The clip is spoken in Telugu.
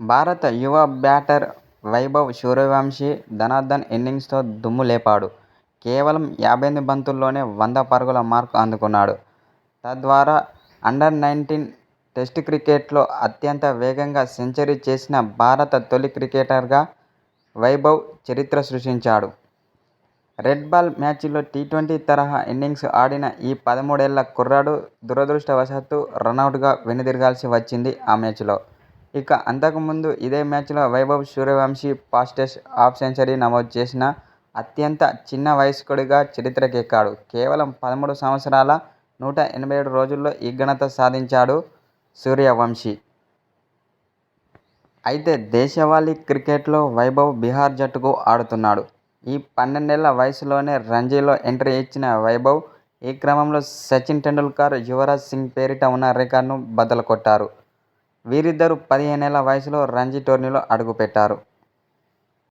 భారత యువ బ్యాటర్ వైభవ్ సూర్యవంశీ ధనాధన్ ఇన్నింగ్స్తో దుమ్ము లేపాడు. కేవలం యాభై ఎనిమిది బంతుల్లోనే వంద పరుగుల మార్కు అందుకున్నాడు. తద్వారా అండర్ నైన్టీన్ టెస్టు క్రికెట్లో అత్యంత వేగంగా సెంచరీ చేసిన భారత తొలి క్రికెటర్గా వైభవ్ చరిత్ర సృష్టించాడు. రెడ్ బాల్ మ్యాచ్లో టీ-ట్వంటీ తరహా ఇన్నింగ్స్ ఆడిన ఈ పదమూడేళ్ళ కుర్రాడు దురదృష్టవశాత్తు రనౌట్గా వెనుదిరగాల్సి వచ్చింది ఆ మ్యాచ్లో. ఇక అంతకుముందు ఇదే మ్యాచ్లో Vaibhav Suryavanshi fastest half century నమోదు చేసిన అత్యంత చిన్న వయస్కుడిగా చరిత్రకెక్కాడు. కేవలం పదమూడు సంవత్సరాల, నూట ఎనభై ఏడు రోజుల్లో ఈ ఘనత సాధించాడు సూర్యవంశీ. అయితే దేశవాళీ క్రికెట్లో వైభవ్ బీహార్ జట్టుకు ఆడుతున్నాడు. ఈ పన్నెండేళ్ళ వయసులోనే రంజీలో ఎంట్రీ ఇచ్చిన వైభవ్ ఈ క్రమంలో సచిన్ టెండూల్కర్, యువరాజ్ సింగ్ పేరిట ఉన్న రికార్డును బద్దలు కొట్టారు. వీరిద్దరూ పదిహేనేళ్ళ వయసులో రంజీ టోర్నీలో అడుగుపెట్టారు.